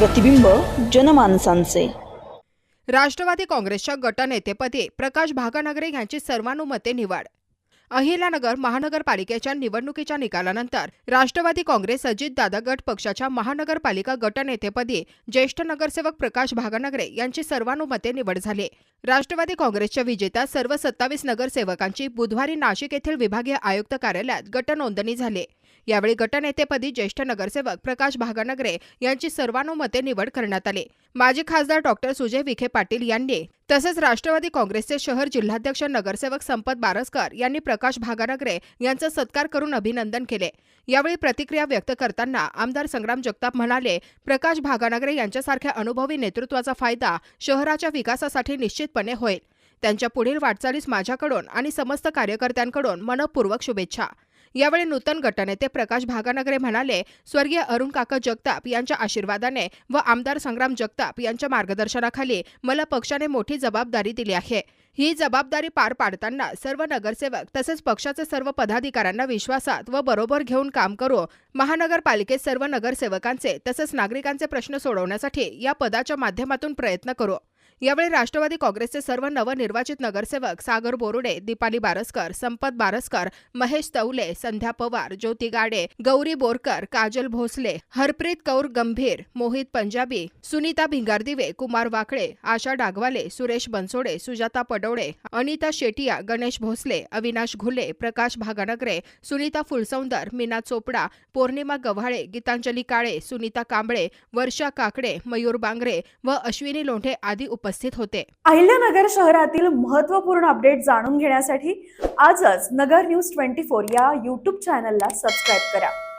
प्रतिबिंब जनमानसांचे. राष्ट्रवादी काँग्रेसच्या गटनेतेपदी प्रकाश भागनगरे यांची सर्वानुमते निवड. अहिल्यानगर महानगरपालिकेच्या निवडणुकीच्या निकालानंतर राष्ट्रवादी काँग्रेस अजितदादा गट पक्षाच्या महानगरपालिका गटनेतेपदी ज्येष्ठ नगरसेवक प्रकाश भागनगरे यांची सर्वानुमते निवड झाली. राष्ट्रवादी काँग्रेसच्या विजेत्या सर्व सत्तावीस नगरसेवकांची बुधवारी नाशिक येथील विभागीय आयुक्त कार्यालयात गटनोंदणी झाली. यावेळी गटनेतेपदी ज्येष्ठ नगरसेवक प्रकाश भागनगरे यांची सर्वानुमते निवड करण्यात आली. माजी खासदार डॉक्टर सुजय विखे पाटील यांनी तसेच राष्ट्रवादी काँग्रेसचे शहर जिल्हाध्यक्ष नगरसेवक संपत बारसकर यांनी प्रकाश भागानगरे यांचा सत्कार करून अभिनंदन केले. यावेळी प्रतिक्रिया व्यक्त करताना आमदार संग्राम जगताप म्हणाले प्रकाश भागानगरे यांच्यासारख्या अनुभवी नेतृत्वाचा फायदा शहराच्या विकासासाठी निश्चितपणे होईल. त्यांच्या पुढील वाटचालीस माझ्याकडून आणि समस्त कार्यकर्त्यांकडून मनपूर्वक शुभेच्छा. यावेळी नूतन गटनेते प्रकाश भागानगरे म्हणाले स्वर्गीय अरुण काका जगताप यांच्या आशीर्वादाने व आमदार संग्राम जगताप यांच्या मार्गदर्शनाखाली मला पक्षाने मोठी जबाबदारी दिली आहे. ही जबाबदारी पार पाडताना सर्व नगरसेवक तसेच पक्षाचे सर्व पदाधिकाऱ्यांना विश्वासात व बरोबर घेऊन काम करू महानगरपालिकेत सर्व नगरसेवकांचे तसेच नागरिकांचे प्रश्न सोडवण्यासाठी या पदाच्या माध्यमातून प्रयत्न करू. यावेळी राष्ट्रवादी काँग्रेसचे सर्व नवनिर्वाचित नगरसेवक सागर बोरुडे दीपाली बारसकर संपत बारसकर महेश तवले संध्या पवार ज्योती गाडे गौरी बोरकर काजल भोसले हरप्रीत कौर गंभीर मोहित पंजाबी सुनीता भिंगारदिवे कुमार वाकळे आशा डागवाले सुरेश बनसोडे सुजाता पडोळे अनिता शेटिया गणेश भोसले अविनाश घुले प्रकाश भागानगरे सुनीता फुलसौंदर मीना चोपडा पौर्णिमा गव्हाळे गीतांजली काळे सुनीता कांबळे वर्षा काकडे मयूर बांगरे व अश्विनी लोंढे आदी उपस्थित होते. अहिल्यानगर शहरातील महत्त्वपूर्ण अपडेट जाणून घेण्यासाठी आजच नगर न्यूज ट्वेंटी फोर या यूट्यूब चॅनलला सबस्क्राईब करा.